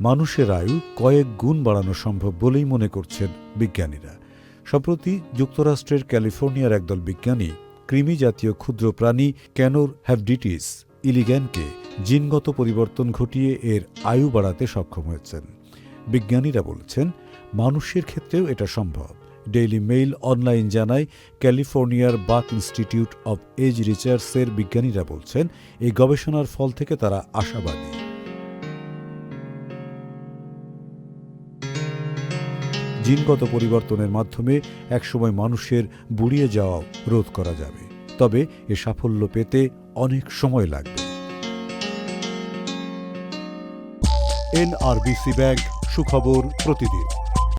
মানুষের আয়ু কয়েক গুণ বাড়ানো সম্ভব বলেই মনে করছেন বিজ্ঞানীরা। সম্প্রতি যুক্তরাষ্ট্রের ক্যালিফোর্নিয়ার একদল বিজ্ঞানী, কৃমি জাতীয় ক্ষুদ্র প্রাণী ক্যানোর হ্যাভডিটিস ইলিগ্যানকে জিনগত পরিবর্তন ঘটিয়ে এর আয়ু বাড়াতে সক্ষম হয়েছেন। বিজ্ঞানীরা বলছেন, মানুষের ক্ষেত্রেও এটা সম্ভব। ডেইলি মেইল অনলাইন জানায় ক্যালিফোর্নিয়ার বাক ইনস্টিটিউট অব এজ রিসার্চের বিজ্ঞানীরা বলছেন, এই গবেষণার ফল থেকে তারা আশাবাদী। জিনগত পরিবর্তনের মাধ্যমে একসময় মানুষের বুড়িয়ে যাওয়াও রোধ করা যাবে। তবে এ সাফল্য পেতে অনেক সময় লাগবে। এনআরবিসি ব্যাংক সুখবর প্রতিদিন।